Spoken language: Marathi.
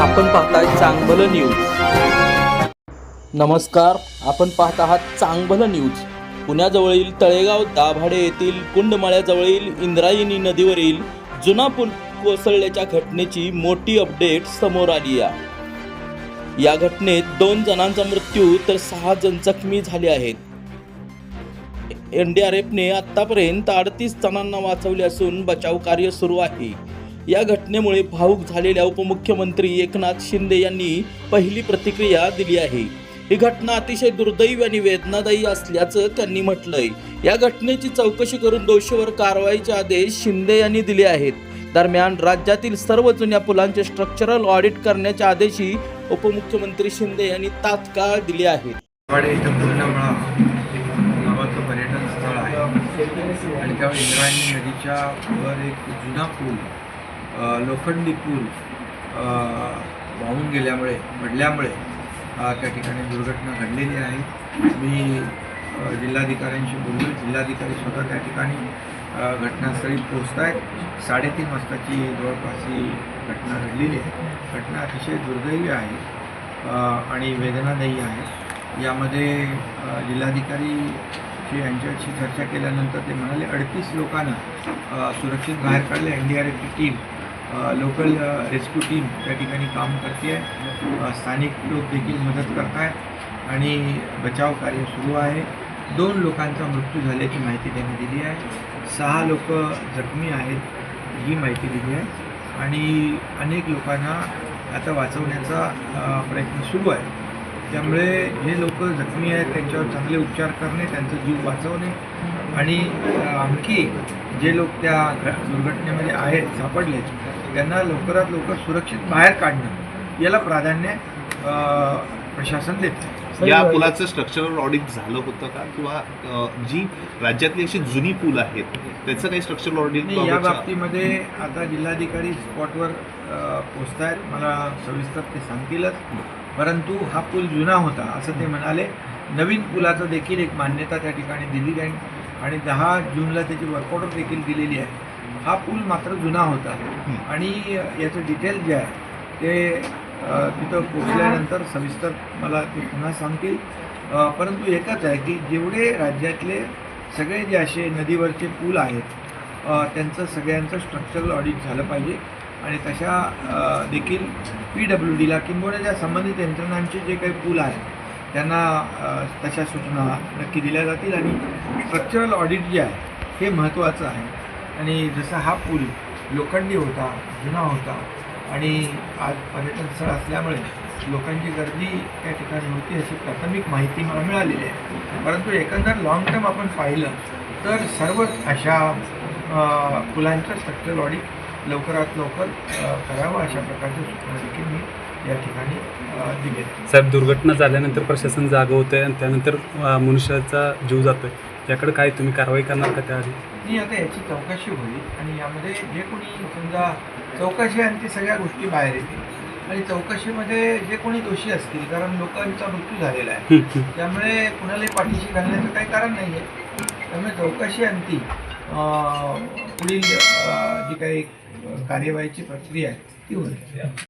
आपण पाहताय चांगलं न्यूज. नमस्कार आपण पाहत आहात चांगलं न्यूज. पुण्याजवळील तळेगाव दाभाडे येथील कुंडमाळ्याजवळील इंद्रायणी नदीवरील जुना पूल कोसळल्याच्या घटनेची मोठी अपडेट समोर आली आहे. या घटनेत दोन जणांचा मृत्यू तर सहा जण जखमी झाले आहेत. एन डी आर एफने आतापर्यंत अडतीस जणांना वाचवले असून बचाव कार्य सुरू आहे. या घटनेमुळे भावुक झालेल्या उपमुख्यमंत्री एकनाथ शिंदे यांनी पहिली प्रतिक्रिया दिली आहे. ही घटना अतिशय दुर्दैवी आणि वेदनादायी असल्याचं त्यांनी म्हटलंय. या घटनेची चौकशी करून दोषीवर कारवाईचे आदेश शिंदे यांनी दिले आहेत. दरम्यान राज्यातील सर्व जुन्या पुलांचे स्ट्रक्चरल ऑडिट करण्याचे आदेशही उपमुख्यमंत्री शिंदे यांनी तात्काळ दिले आहेत. नावाचं पर्यटन स्थळ आहे. आणि त्या इंद्रायणी नदीच्या वर एक जुना पूल लोखंडी पूल वाहून गेल्यामुळे पडल्यामुळे त्या ठिकाणी दुर्घटना घडलेली आहे. मी जिल्हाधिकाऱ्यांशी बोललो. जिल्हाधिकारी स्वतः त्या ठिकाणी घटनास्थळी पोहोचत आहेत साडेतीन वाजताची जवळपास ही घटना घडलेली आहे. घटना अतिशय दुर्दैवी आहे आणि वेदनादायी आहे. यामध्ये जिल्हाधिकारी यांच्याशी चर्चा केल्यानंतर ते म्हणाले अडतीस लोकांना सुरक्षित बाहेर काढले. एन डी आर एफची टीम लोकल रेस्क्यू टीम त्या ठिकाणी काम करते आहे स्थानिक लोक देखील मदत करत आहेत आणि बचाव कार्य सुरू आहे. दोन लोकांचा मृत्यू झाल्याची माहिती त्यांनी दिली आहे. सहा लोक जखमी आहेत ही माहिती दिली आहे. आणि अनेक लोकांना आता वाचवण्याचा प्रयत्न सुरू आहे. त्यामुळे जे लोक जखमी आहेत त्यांच्यावर चांगले उपचार करणे त्यांचा जीव वाचवणे आणि आणखी जे लोक त्या दुर्घटनेमध्ये आहेत सापडले त्यांना लवकरात लवकर सुरक्षित बाहेर काढणं याला प्राधान्य प्रशासन देते. या पुलाचं स्ट्रक्चरल ऑडिट झालं होतं का? किंवा जी राज्यातली अशी जुनी पूल आहेत त्याचं काही स्ट्रक्चरल ऑडिट नाही या बाबतीमध्ये आता जिल्हाधिकारी स्पॉटवर पोचत आहेत मला सविस्तर ते सांगतीलच. परंतु हा पूल जुना होता असं ते म्हणाले. नवीन पुलाचं देखील एक मान्यता त्या ठिकाणी दिली जाईल. आणि दहा जूनला त्याची वर्कआउट देखील दिलेली आहे. हा पूल मात्र जुना होता. आणि याचं डिटेल जे आहे ते तिथं पोचल्यानंतर सविस्तर मला ते पुन्हा सांगतील. परंतु एकच आहे की जेवढे राज्यातले सगळे जे असे नदीवरचे पूल आहेत त्यांचं सगळ्यांचं स्ट्रक्चरल ऑडिट झालं पाहिजे. आणि तशा देखील पी डब्ल्यू डीला किंबहुना ज्या संबंधित यंत्रणांचे जे काही पूल आहेत त्यांना तशा सूचना नक्की दिल्या जातील आणि स्ट्रक्चरल ऑडिट जे आहे हे महत्त्वाचं आहे. आणि जसा हा पूल लोखंडी होता जुना होता आणि आज पर्यटन स्थळ असल्यामुळे लोकांची गर्दी त्या ठिकाणी होती अशी प्राथमिक माहिती मला मिळालेली आहे. परंतु एकंदर लॉंग टर्म आपण पाहिलं तर सर्व अशा पुलांचं स्ट्रक्चरल ऑडिट लवकरात लवकर करावं अशा प्रकारच्या सूचना देखील मी या ठिकाणी अ, दिल्या साहेब दुर्घटना झाल्यानंतर प्रशासन जागं होतं आणि त्यानंतर मनुष्याचा जीव जातोय. याकडे काय तुम्ही कारवाई करणार का त्याआधी? आणि आता याची चौकशी होईल आणि यामध्ये जे कोणी समजा चौकशी आणि ते सगळ्या गोष्टी बाहेर येतील. आणि चौकशीमध्ये जे कोणी दोषी असतील कारण लोकांचा मृत्यू झालेला आहे त्यामुळे कुणालाही पाठीशी घालण्याचं काही कारण नाही आहे. त्यामुळे चौकशी अंती पुढील जी काही कार्यवाहीची प्रक्रिया आहे ती होईल.